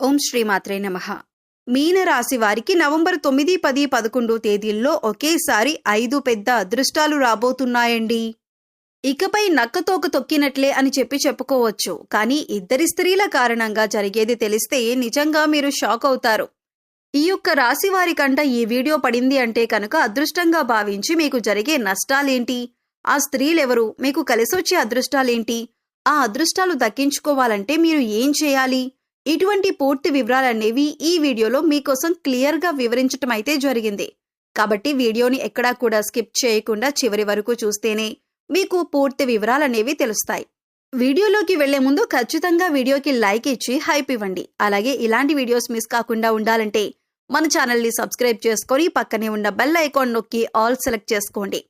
ఓం శ్రీమాత్రే నమ. మీన రాశి వారికి నవంబర్ తొమ్మిది పది పదకొండు తేదీల్లో ఒకేసారి ఐదు పెద్ద అదృష్టాలు రాబోతున్నాయండి. ఇకపై నక్కతోక తొక్కినట్లే అని చెప్పి చెప్పుకోవచ్చు. కానీ ఇద్దరి స్త్రీల కారణంగా జరిగేది తెలిస్తే నిజంగా మీరు షాక్ అవుతారు. ఈ యొక్క రాశి వారి కంట ఈ వీడియో పడింది అంటే కనుక అదృష్టంగా భావించి మీకు జరిగే నష్టాలేంటి? ఆ స్త్రీలెవరు? మీకు కలిసొచ్చే అదృష్టాలేంటి? ఆ అదృష్టాలు దక్కించుకోవాలంటే మీరు ఏం చేయాలి? ఇటువంటి పూర్తి వివరాలనేవి ఈ వీడియోలో మీకోసం క్లియర్గా వివరించటం అయితే జరిగింది. కాబట్టి వీడియోని ఎక్కడా కూడా స్కిప్ చేయకుండా చివరి వరకు చూస్తేనే మీకు పూర్తి వివరాలనేవి తెలుస్తాయి. వీడియోలోకి వెళ్ళే ముందు ఖచ్చితంగా వీడియోకి లైక్ ఇచ్చి హైప్ ఇవ్వండి. అలాగే ఇలాంటి వీడియోస్ మిస్ కాకుండా ఉండాలంటే మన ఛానల్ని సబ్స్క్రైబ్ చేసుకొని పక్కనే ఉన్న బెల్ ఐకాన్ నొక్కి ఆల్ సెలెక్ట్ చేసుకోండి.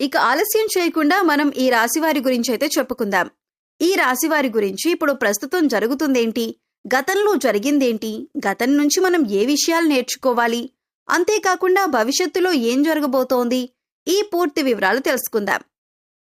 ఇక ఆలస్యం చేయకుండా మనం ఈ రాశి వారి గురించి అయితే చెప్పుకుందాం. ఈ రాశి వారి గురించి ఇప్పుడు ప్రస్తుతం జరుగుతుందేంటి? గతంలో జరిగిందేంటి? గతం నుంచి మనం ఏ విషయాలు నేర్చుకోవాలి? అంతేకాకుండా భవిష్యత్తులో ఏం జరగబోతోంది? ఈ పూర్తి వివరాలు తెలుసుకుందాం.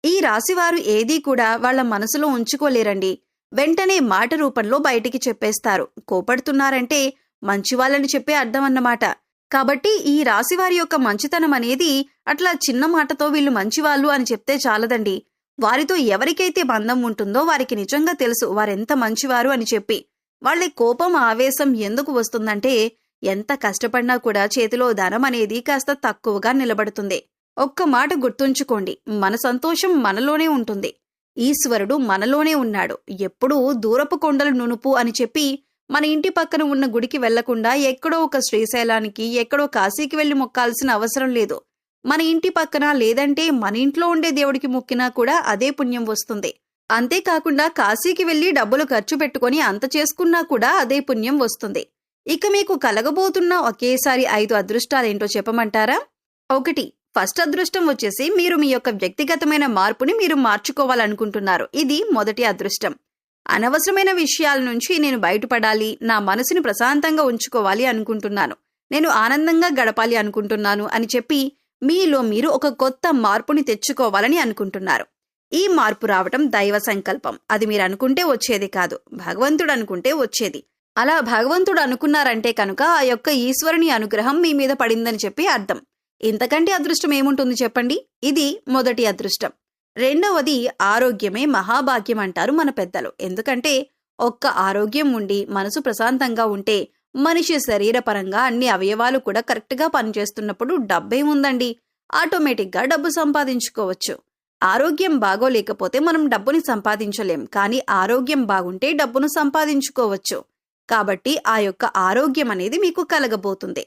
ఈ రాశివారు ఏదీ కూడా వాళ్ళ మనసులో ఉంచుకోలేరండి. వెంటనే మాట రూపంలో బయటికి చెప్పేస్తారు. కోపడుతున్నారంటే మంచివాళ్ళని చెప్పే అర్థం అన్నమాట. కాబట్టి ఈ రాశివారి యొక్క మంచితనం అనేది అట్లా చిన్న మాటతో వీళ్ళు మంచివాళ్ళు అని చెప్తే చాలదండి. వారితో ఎవరికైతే బంధం ఉంటుందో వారికి నిజంగా తెలుసు వారెంత మంచివారు అని చెప్పి. వాళ్ళ కోపం ఆవేశం ఎందుకు వస్తుందంటే ఎంత కష్టపడినా కూడా చేతిలో ధనం అనేది కాస్త తక్కువగా నిలబడుతుంది. ఒక్క మాట గుర్తుంచుకోండి మన సంతోషం మనలోనే ఉంటుంది. ఈశ్వరుడు మనలోనే ఉన్నాడు. ఎప్పుడూ దూరపు కొండలు నునుపు అని చెప్పి మన ఇంటి పక్కన ఉన్న గుడికి వెళ్ళకుండా ఎక్కడో ఒక శ్రీశైలానికి ఎక్కడో కాశీకి వెళ్ళి మొక్కాల్సిన అవసరం లేదు. మన ఇంటి పక్కన లేదంటే మన ఇంట్లో ఉండే దేవుడికి మొక్కినా కూడా అదే పుణ్యం వస్తుంది. అంతేకాకుండా కాశీకి వెళ్ళి డబ్బులు ఖర్చు పెట్టుకొని అంత చేసుకున్నా కూడా అదే పుణ్యం వస్తుంది. ఇక మీకు కలగబోతున్న ఒకేసారి ఐదు అదృష్టాలేంటో చెప్పమంటారా? ఒకటి ఫస్ట్ అదృష్టం వచ్చేసి మీరు మీ యొక్క వ్యక్తిగతమైన మార్పుని మీరు మార్చుకోవాలనుకుంటున్నారు. ఇది మొదటి అదృష్టం. అనవసరమైన విషయాల నుంచి నేను బయటపడాలి నా మనసుని ప్రశాంతంగా ఉంచుకోవాలి అనుకుంటున్నాను. నేను ఆనందంగా గడపాలి అనుకుంటున్నాను అని చెప్పి మీలో మీరు ఒక కొత్త మార్పుని తెచ్చుకోవాలని అనుకుంటున్నారు. ఈ మార్పు రావటం దైవ సంకల్పం. అది మీరు అనుకుంటే వచ్చేది కాదు. భగవంతుడు అనుకుంటే వచ్చేది. అలా భగవంతుడు అనుకున్నారంటే కనుక ఆ యొక్క ఈశ్వరుని అనుగ్రహం మీ మీద పడిందని చెప్పి అర్థం. ఇంతకంటే అదృష్టం ఏముంటుంది చెప్పండి? ఇది మొదటి అదృష్టం. రెండవది ఆరోగ్యమే మహాభాగ్యం అంటారు మన పెద్దలు. ఎందుకంటే ఒక్క ఆరోగ్యం ఉండి మనసు ప్రశాంతంగా ఉంటే మనిషి శరీరపరంగా అన్ని అవయవాలు కూడా కరెక్ట్గా పనిచేస్తున్నప్పుడు డబ్బేముందండి ఆటోమేటిక్గా డబ్బు సంపాదించుకోవచ్చు. ఆరోగ్యం బాగోలేకపోతే మనం డబ్బుని సంపాదించలేం. కానీ ఆరోగ్యం బాగుంటే డబ్బును సంపాదించుకోవచ్చు. కాబట్టి ఆ యొక్క ఆరోగ్యం అనేది మీకు కలగబోతుంది.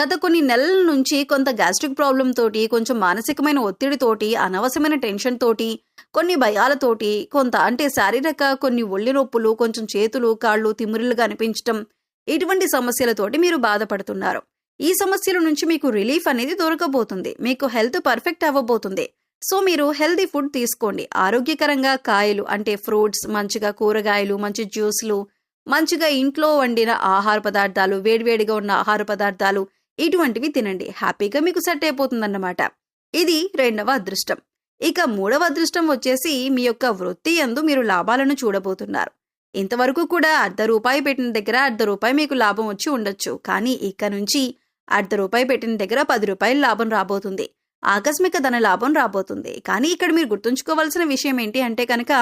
గత కొన్ని నెలల నుంచి కొంత గ్యాస్ట్రిక్ ప్రాబ్లం తోటి కొంచెం మానసికమైన ఒత్తిడితోటి అనవసరమైన టెన్షన్ తోటి కొన్ని భయాలతోటి కొంత అంటే శారీరక కొన్ని ఒళ్ళి నొప్పులు కొంచెం చేతులు కాళ్ళు తిమ్మిరులుగా అనిపించటం ఇటువంటి సమస్యలతోటి మీరు బాధపడుతున్నారు. ఈ సమస్యల నుంచి మీకు రిలీఫ్ అనేది దొరకబోతుంది. మీకు హెల్త్ పర్ఫెక్ట్ అవ్వబోతుంది. సో మీరు హెల్తీ ఫుడ్ తీసుకోండి. ఆరోగ్యకరంగా కాయలు అంటే ఫ్రూట్స్ మంచిగా కూరగాయలు మంచి జ్యూస్లు మంచిగా ఇంట్లో వండిన ఆహార పదార్థాలు వేడివేడిగా ఉన్న ఆహార పదార్థాలు ఇటువంటివి తినండి. హ్యాపీగా మీకు సెట్ అయిపోతుందన్నమాట. ఇది రెండవ అదృష్టం. ఇక మూడవ అదృష్టం వచ్చేసి మీ యొక్క వృత్తి ఎందు మీరు లాభాలను చూడబోతున్నారు. ఇంతవరకు కూడా అర్ధ రూపాయి పెట్టిన దగ్గర అర్ధ రూపాయి మీకు లాభం వచ్చి ఉండొచ్చు. కానీ ఇక నుంచి అర్ధ రూపాయి పెట్టిన దగ్గర పది రూపాయలు లాభం రాబోతుంది. ఆకస్మిక ధన లాభం రాబోతుంది. కానీ ఇక్కడ మీరు గుర్తుంచుకోవాల్సిన విషయం ఏంటి అంటే కనుక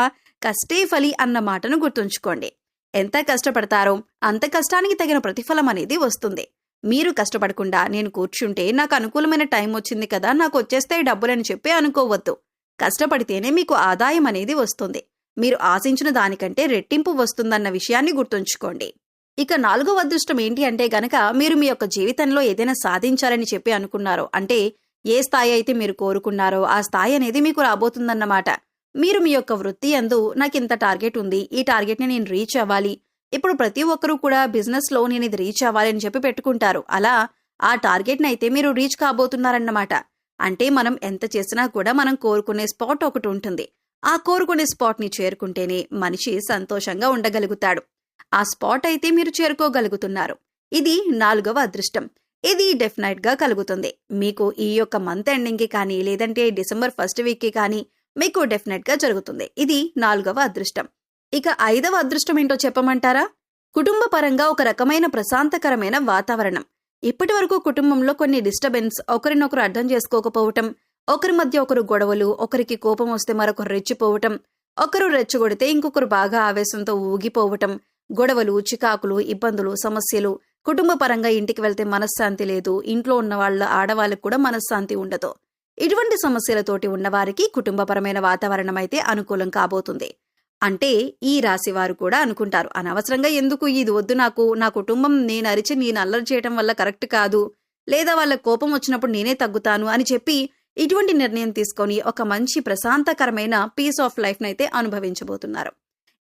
కష్టే ఫలి అన్న మాటను గుర్తుంచుకోండి. ఎంత కష్టపడతారో అంత కష్టానికి తగిన ప్రతిఫలం అనేది వస్తుంది. మీరు కష్టపడకుండా నేను కూర్చుంటే నాకు అనుకూలమైన టైం వచ్చింది కదా నాకు వచ్చేస్తాయి డబ్బులని చెప్పి అనుకోవద్దు. కష్టపడితేనే మీకు ఆదాయం అనేది వస్తుంది. మీరు ఆశించిన దానికంటే రెట్టింపు వస్తుందన్న విషయాన్ని గుర్తుంచుకోండి. ఇక నాలుగవ అదృష్టం ఏంటి అంటే గనక మీరు మీ యొక్క జీవితంలో ఏదైనా సాధించాలని చెప్పి అనుకున్నారో అంటే ఏ స్థాయి అయితే మీరు కోరుకున్నారో ఆ స్థాయి అనేది మీకు రాబోతుందన్నమాట. మీరు మీ యొక్క వృత్తి అందు నాకు ఇంత టార్గెట్ ఉంది. ఈ టార్గెట్ని నేను రీచ్ అవ్వాలి. ఇప్పుడు ప్రతి ఒక్కరూ కూడా బిజినెస్లో నేను ఇది రీచ్ అవ్వాలి అని చెప్పి పెట్టుకుంటారు. అలా ఆ టార్గెట్ని అయితే మీరు రీచ్ కాబోతున్నారన్నమాట. అంటే మనం ఎంత చేసినా కూడా మనం కోరుకునే స్పాట్ ఒకటి ఉంటుంది. ఆ కోరుకునే స్పాట్ని చేరుకుంటేనే మనిషి సంతోషంగా ఉండగలుగుతాడు. ఆ స్పాట్ అయితే మీరు చేరుకోగలుగుతున్నారు. ఇది నాలుగవ అదృష్టం. ఇది డెఫినెట్గా కలుగుతుంది. మీకు ఈ యొక్క మంత్ ఎండింగ్కి కానీ లేదంటే డిసెంబర్ ఫస్ట్ వీక్కి కానీ మీకు డెఫినెట్గా జరుగుతుంది. ఇది నాలుగవ అదృష్టం. ఇక ఐదవ అదృష్టం ఏంటో చెప్పమంటారా? కుటుంబ పరంగా ఒక రకమైన ప్రశాంతకరమైన వాతావరణం. ఇప్పటి వరకు కుటుంబంలో కొన్ని డిస్టర్బెన్స్ ఒకరినొకరు అర్థం చేసుకోకపోవటం ఒకరి మధ్య ఒకరు గొడవలు ఒకరికి కోపం వస్తే మరొకరు రెచ్చిపోవటం ఒకరు రెచ్చగొడితే ఇంకొకరు బాగా ఆవేశంతో ఊగిపోవటం గొడవలు చికాకులు ఇబ్బందులు సమస్యలు కుటుంబ పరంగా ఇంటికి వెళ్తే మనశ్శాంతి లేదు. ఇంట్లో ఉన్న వాళ్ళ ఆడవాళ్ళకు కూడా మనశ్శాంతి ఉండదు. ఇటువంటి సమస్యలతోటి ఉన్నవారికి కుటుంబపరమైన వాతావరణం అయితే అనుకూలం కాబోతుంది. అంటే ఈ రాశి వారు కూడా అనుకుంటారు అనవసరంగా ఎందుకు? ఇది వద్దు నాకు. నా కుటుంబం నేను అరిచి నేను అల్లరి చేయటం వల్ల కరెక్ట్ కాదు. లేదా వాళ్ళ కోపం వచ్చినప్పుడు నేనే తగ్గుతాను అని చెప్పి ఇటువంటి నిర్ణయం తీసుకొని ఒక మంచి ప్రశాంతకరమైన పీస్ ఆఫ్ లైఫ్ను అయితే అనుభవించబోతున్నారు.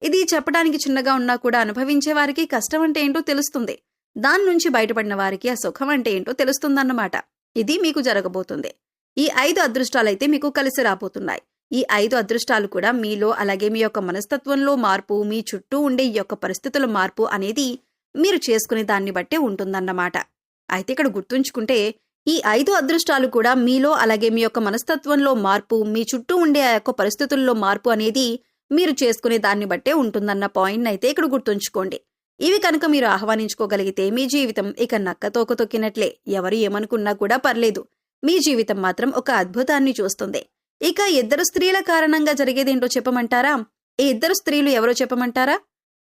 ఇది చెప్పడానికి చిన్నగా ఉన్నా కూడా అనుభవించే వారికి కష్టం అంటే ఏంటో తెలుస్తుంది. దాని నుంచి బయటపడిన వారికి ఆ సుఖం అంటే ఏంటో తెలుస్తుందన్నమాట. ఇది మీకు జరగబోతుంది. ఈ ఐదు అదృష్టాలైతే మీకు కలిసి రాబోతున్నాయి. ఈ ఐదు అదృష్టాలు కూడా మీలో అలాగే మీ యొక్క మనస్తత్వంలో మార్పు మీ చుట్టూ ఉండే ఈ యొక్క పరిస్థితుల మార్పు అనేది మీరు చేసుకునే దాన్ని బట్టే ఉంటుందన్నమాట. అయితే ఇక్కడ గుర్తుంచుకుంటే ఈ ఐదు అదృష్టాలు కూడా మీలో అలాగే మీ యొక్క మనస్తత్వంలో మార్పు మీ చుట్టూ ఉండే ఆ యొక్క పరిస్థితుల్లో మార్పు అనేది మీరు చేసుకునే దాన్ని బట్టే ఉంటుందన్న పాయింట్ అయితే ఇక్కడ గుర్తుంచుకోండి. ఇవి కనుక మీరు ఆహ్వానించుకోగలిగితే మీ జీవితం ఇక నక్కతోక తొక్కినట్లే. ఎవరు ఏమనుకున్నా కూడా పర్లేదు. మీ జీవితం మాత్రం ఒక అద్భుతాన్ని చూస్తుంది. ఇక ఇద్దరు స్త్రీల కారణంగా జరిగేదేంటో చెప్పమంటారా? ఈ ఇద్దరు స్త్రీలు ఎవరో చెప్పమంటారా?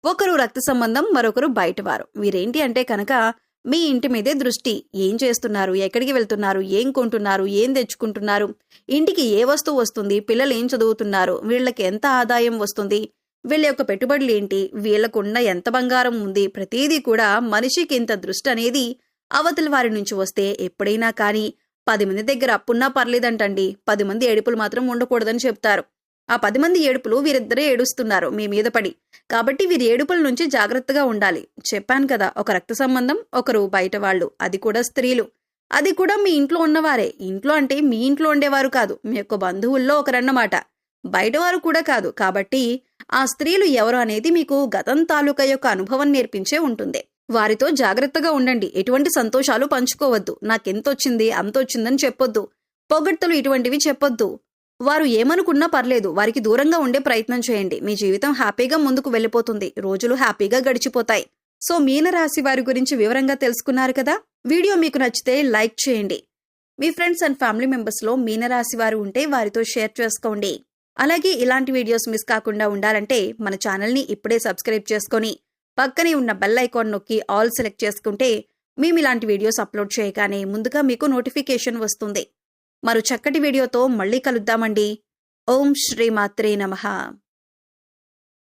ఒకరు రక్త సంబంధం మరొకరు బయటవారు. వీరేంటి అంటే కనుక మీ ఇంటి మీదే దృష్టి. ఏం చేస్తున్నారు? ఎక్కడికి వెళ్తున్నారు? ఏం కొంటున్నారు? ఏం తెచ్చుకుంటున్నారు? ఇంటికి ఏ వస్తువు వస్తుంది? పిల్లలు ఏం చదువుతున్నారు? వీళ్ళకి ఎంత ఆదాయం వస్తుంది? వీళ్ళ యొక్క పెట్టుబడులు ఏంటి? వీళ్ళకున్న ఎంత బంగారం ఉంది? ప్రతిదీ కూడా మనిషికి ఇంత దృష్టి అనేది అవతలి వారి నుంచి వస్తే ఎప్పుడైనా కానీ పది మంది దగ్గర అప్పున్నా పర్లేదంటండి. పది మంది ఏడుపులు మాత్రం ఉండకూడదని చెప్తారు. ఆ పది మంది ఏడుపులు వీరిద్దరే ఏడుస్తున్నారు మీ మీద పడి. కాబట్టి వీరి ఏడుపుల నుంచి జాగ్రత్తగా ఉండాలి. చెప్పాను కదా ఒక రక్త సంబంధం ఒకరు బయట వాళ్ళు. అది కూడా స్త్రీలు. అది కూడా మీ ఇంట్లో ఉన్నవారే. ఇంట్లో అంటే మీ ఇంట్లో ఉండేవారు కాదు. మీ యొక్క బంధువుల్లో ఒకరన్నమాట. బయటవారు కూడా కాదు. కాబట్టి ఆ స్త్రీలు ఎవరు అనేది మీకు గతం తాలూకా యొక్క అనుభవం నేర్పించే ఉంటుంది. వారితో జాగ్రత్తగా ఉండండి. ఎటువంటి సంతోషాలు పంచుకోవద్దు. నాకెంతొచ్చింది అంతొచ్చిందని చెప్పొద్దు. పొగడ్తలు ఇటువంటివి చెప్పొద్దు. వారు ఏమనుకున్నా పర్లేదు. వారికి దూరంగా ఉండే ప్రయత్నం చేయండి. మీ జీవితం హ్యాపీగా ముందుకు వెళ్ళిపోతుంది. రోజులు హ్యాపీగా గడిచిపోతాయి. సో మీనరాశి వారి గురించి వివరంగా తెలుసుకున్నారు కదా? వీడియో మీకు నచ్చితే లైక్ చేయండి. మీ ఫ్రెండ్స్ అండ్ ఫ్యామిలీ మెంబర్స్లో మీనరాశి వారు ఉంటే వారితో షేర్ చేసుకోండి. అలాగే ఇలాంటి వీడియోస్ మిస్ కాకుండా ఉండాలంటే మన ఛానల్ని ఇప్పుడే సబ్స్క్రైబ్ చేసుకొని పక్కనే ఉన్న బెల్ ఐకాన్ నొక్కి ఆల్ సెలెక్ట్ చేసుకుంటే మేము ఇలాంటి వీడియోస్ అప్లోడ్ చేయగానే ముందుగా మీకు నోటిఫికేషన్ వస్తుంది. మరో చక్కటి వీడియోతో మళ్ళీ కలుద్దామండి. ఓం శ్రీమాత్రే నమః.